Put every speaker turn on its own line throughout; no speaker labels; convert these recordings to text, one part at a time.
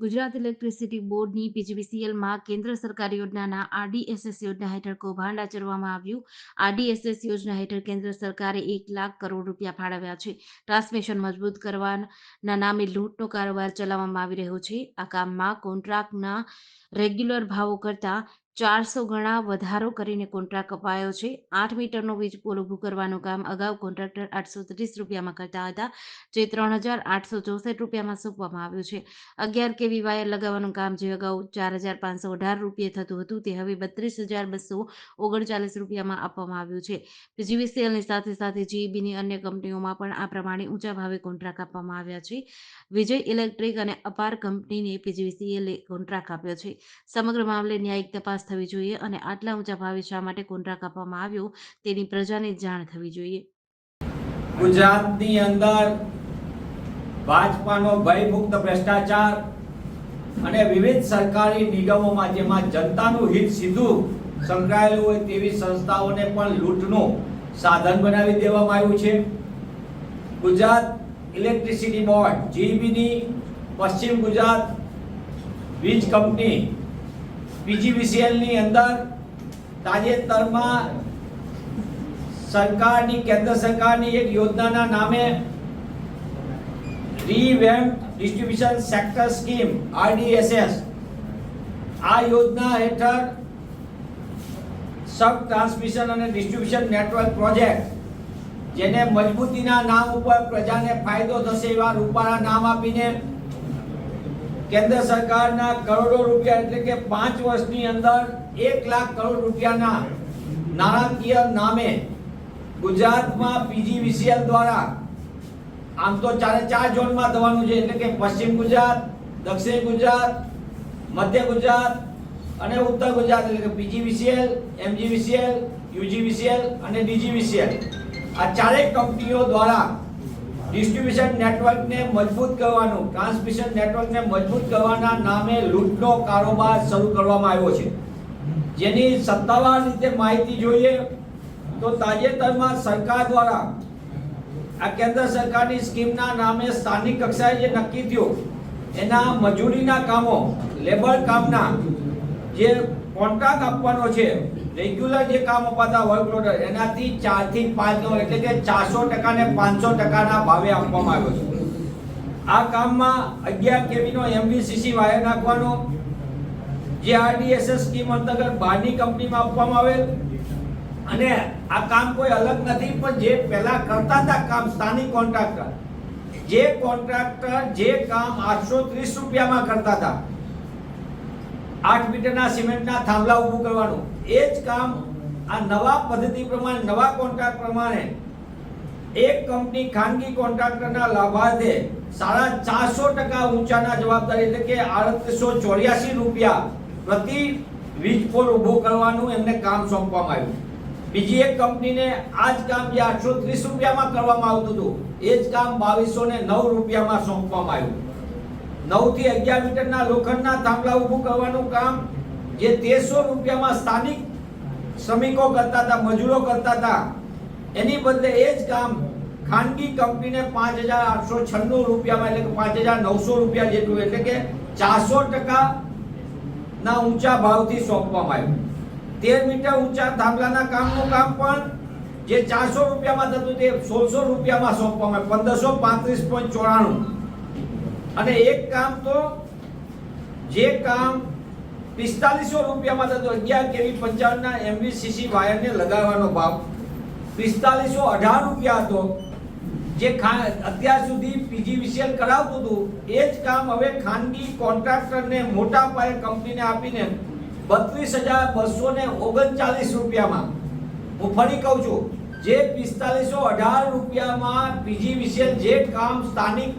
Gujarat electricity બોર્ડની પીજીવીસીએલમાં કેન્દ્ર સરકાર યોજનાના આરડીએસએસ યોજના હેઠળ કૌભાંડ આચરવામાં આવ્યું. આરડીએસએસ યોજના હેઠળ કેન્દ્ર સરકારે એક લાખ કરોડ રૂપિયા ફાળવ્યા છે. ટ્રાન્સમિશન મજબૂત કરવાના નામે લૂંટનો કારોબાર ચલાવવામાં આવી રહ્યો છે. આ કામમાં કોન્ટ્રાક્ટના રેગ્યુલર ભાવો કરતાં ચારસો ગણા વધારો કરીને કોન્ટ્રાક્ટ અપાયો છે. આઠ મીટરનો વીજ પોલ ઊભું કરવાનું કામ અગાઉ કોન્ટ્રાક્ટર આઠસો ત્રીસ રૂપિયામાં કરતા હતા, જે ત્રણ હજાર આઠસો ચોસઠ રૂપિયામાં સોંપવામાં આવ્યું છે. અગિયાર કેવી વાયર લગાવવાનું કામ જે અગાઉ ચાર હજાર પાંચસો અઢાર રૂપિયે થતું હતું, તે હવે બત્રીસ હજાર બસો ઓગણચાલીસ રૂપિયામાં આપવામાં આવ્યું છે. જીવીસીએલની સાથે સાથે જીઈબીની અન્ય કંપનીઓમાં પણ આ પ્રમાણે ઊંચા ભાવે કોન્ટ્રાક્ટ આપવામાં આવ્યા છે. વિજય ઇલેક્ટ્રિક અને અપાર કંપનીને પીજીવીસીએલે કોન્ટ્રાક્ટ આપ્યો છે. સમગ્ર મામલે ન્યાયિક તપાસ થવી જોઈએ અને આટલા ઊંચા ભાવે શા માટે કોન્ટ્રાક્ટ આપવામાં આવ્યો તેની પ્રજાને જાણ થવી જોઈએ.
ગુજરાતની અંદર ભાજપાનો ભયમુક્ત ભ્રષ્ટાચાર અને વિવિધ સરકારી નિગમોમાં જેમાં જનતાનું હિત સીધું સંકળાયેલું હોય તેવી સંસ્થાઓને પણ લૂંટનું સાધન બનાવી દેવામાં આવ્યું છે. ગુજરાત ઇલેક્ટ્રિસિટી બોર્ડ, જીબીની પશ્ચિમ ગુજરાત વીજ કંપની પીજીવીસીએલની અંદર તાજેતરમાં સરકારની, કેન્દ્ર સરકારની એક યોજનાના નામે revamp distribution sector scheme RDSS આ યોજના હેઠળ સબ ટ્રાન્સમિશન અને ડિસ્ટ્રીબ્યુશન નેટવર્ક પ્રોજેક્ટ જેને મજબૂતીના નામ ઉપર પ્રજાને ફાયદો થશે એવા રૂપાળા નામ આપીને કેન્દ્ર સરકારના કરોડો રૂપિયા એટલે કે પાંચ વર્ષની અંદર એક લાખ કરોડ રૂપિયાના નાણાકીય નામે ગુજરાતમાં પીજીવીસીએલ દ્વારા, આમ તો ચારે ચાર ઝોનમાં થવાનું છે, એટલે કે પશ્ચિમ ગુજરાત, દક્ષિણ ગુજરાત, મધ્ય ગુજરાત અને ઉત્તર ગુજરાત, એટલે કે પીજીવીસીએલ, એમજીવીસીએલ, યુજીવીસીએલ અને ડીજીવીસીએલ. આ ચારેય કંપનીઓ દ્વારા ડિસ્ટ્રીબ્યુશન નેટવર્કને મજબૂત કરવાનું ટ્રાન્સમિશન નેટવર્કને મજબૂત કરવાના નામે લૂંટનો કારોબાર શરૂ કરવામાં આવ્યો છે. જેની સત્તાવાર રીતે માહિતી જોઈએ તો તાજેતરમાં સરકાર દ્વારા આ કેન્દ્ર સરકારની સ્કીમના નામે સ્થાનિક કક્ષાએ જે નક્કી થયો, એના મજૂરીના કામો, લેબર કામના જે કોન્ટ્રાક્ટ આપવાનો છે રેગ્યુલર જે કામ અપાતા વર્કલોડ એનાથી ચારથી પાંચ ગણો એટલે કે ચારસો ટકા ને પાંચસો ટકાના ભાવે આપવામાં આવ્યો છે. આ કામમાં અગિયાર કેવીનો એમવીસીસી વાયર નાખવાનો, જે આરડીએસએસ સ્કીમ અંતર્ગત બહારની કંપનીમાં આપવામાં આવેલ. અને આ કામ કોઈ અલગ નથી, પણ જે પહેલા કરતા હતા કામ, સ્થાનિક કોન્ટ્રાક્ટર જે કોન્ટ્રાક્ટર જે કામ આઠસો ત્રીસ રૂપિયામાં કરતા હતા. આઠ મીટરના સિમેન્ટના થાંભલા ઊભું કરવાનું. એ જ કામ આ નવા પદ્ધતિ પ્રમાણે, નવા કોન્ટ્રાક્ટ પ્રમાણે એક કંપની ખાનગી કોન્ટ્રાક્ટરના લાભાર્થે સાડા ચારસો ટકા ઊંચાના જવાબદારી એટલે કે આડત્રીસો ચોર્યાસી રૂપિયા પ્રતિ વીજ પોલ ઊભો કરવાનું એમને કામ સોંપવામાં આવ્યું. બીજી એક કંપનીને આ જ કામ જે આઠસો ત્રીસ રૂપિયામાં કરવામાં આવતું હતું, એ જ કામ બાવીસો ને નવ રૂપિયામાં સોંપવામાં આવ્યું. નવથી અગિયાર મીટરના લોખંડના થાંભલા ઊભું કરવાનું કામ જે તેરસો રૂપિયામાં સ્થાનિક શ્રમિકો કરતા હતા, મજૂરો કરતા હતા, એની બદલે એ જ કામ ખાનગી કંપનીને પાંચ હજાર આઠસો છન્નું રૂપિયામાં, એટલે કે પાંચ હજાર નવસો રૂપિયા જેટલું, એટલે કે ચારસો ટકા ના ઊંચા ભાવથી સોંપવામાં આવ્યું. તેર મીટર ઊંચા થાંભલાના કામનું કામ પણ જે ચારસો રૂપિયામાં થતું તે સોળસો રૂપિયામાં સોંપવામાં આવ્યું. પંદરસો પાંત્રીસ પોઈન્ટ ચોરાણું. અને એક કામ તો, જે કામ પિસ્તાલીસો રૂપિયામાં થતો અગિયાર કેવી પંચાવનના એમવીસીસી વાયરને લગાવવાનો ભાવ. પિસ્તાલીસો અઢાર રૂપિયા હતો. જે અત્યાર સુધી પીજીવીસીએલ કરાવતું હતું, એ જ કામ હવે ખાનગી કોન્ટ્રાક્ટરને મોટા પાયે કંપનીને આપીને બત્રીસ હજાર બસો ને ઓગણચાલીસ રૂપિયામાં. હું ફરી કહું છું, જે પિસ્તાલીસો અઢાર રૂપિયામાં પીજીવીસીએલ જે કામ સ્થાનિક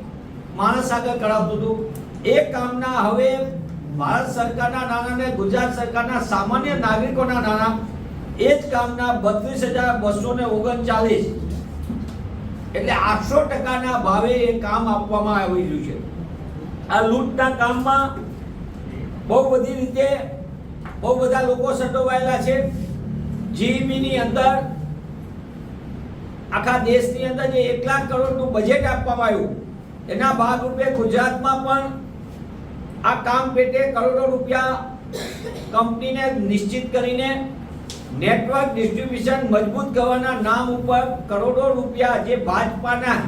માણસ આગળ કરાવતું હતું, એ કામના હવે ભારત સરકારના નાણાં ને ગુજરાત સરકારના સામાન્ય નાગરિકોના નાણાં, એ જ કામના બત્રીસ હજાર બસો ને ઓગણચાલીસ. એટલે આઠસો ટકાના ભાવે એ કામ આપવામાં આવી રહ્યું છે. આ લૂંટના કામમાં બહુ બધી રીતે બહુ બધા લોકો સંડોવાયેલા છે. જીઈબીની અંદર, આખા દેશની અંદર જે એક લાખ કરોડનું બજેટ આપવામાં આવ્યું, એના ભાગરૂપે ગુજરાતમાં પણ આ કામ પેટે કરોડો રૂપિયા કંપનીને નિશ્ચિત કરીને નેટવર્ક ડિસ્ટ્રીબ્યુશન મજબૂત કરવાના નામ ઉપર કરોડો રૂપિયા જે ભાજપાના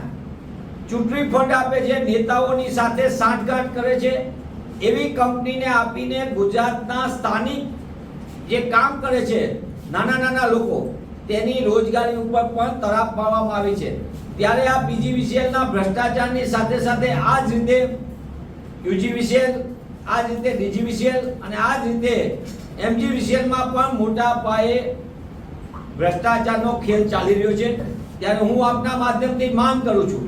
ચૂંટણી ફંડ આપે છે, નેતાઓની સાથે સાંઠગાંઠ કરે છે, એવી કંપનીને આપીને ગુજરાતના સ્થાનિક જે કામ કરે છે, નાના નાના લોકો, તેની રોજગારી ઉપર પણ તરાપ પાડવામાં આવી છે. ત્યારે આ પીજીવીસીએલના ભ્રષ્ટાચારની સાથે સાથે આ જ રીતે યુજીવીસીએલ આ જ રીતે ડીજીવીસીએલ અને આ જ રીતે એમજીવીસીએલમાં પણ મોટા પાયે ભ્રષ્ટાચારનો ખેલ ચાલી રહ્યો છે. ત્યારે હું આપના માધ્યમથી માંગ કરું છું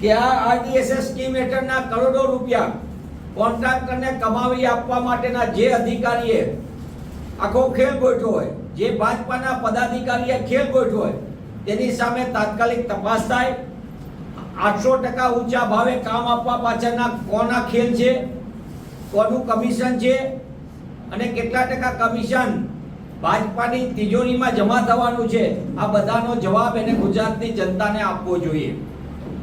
કે આ આરટીએસએસ સ્કીમ હેઠળના કરોડો રૂપિયા કોન્ટ્રાક્ટરને કમાવી આપવા માટેના જે અધિકારીએ આખો ખેલ ગોઠવ્યો હોય, જે ભાજપાના પદાધિકારીએ ખેલ ગોઠવ્યો હોય, તેની સામે તાત્કાલિક તપાસ થાય. આઠસો ટકા ઊંચા ભાવે કામ આપવા પાછળના કોના ખેલ છે? કોનું કમિશન છે? અને કેટલા ટકા કમિશન ભાજપાની તિજોરીમાં જમા થવાનું છે? આ બધાનો જવાબ એને ગુજરાતની જનતાને આપવો જોઈએ.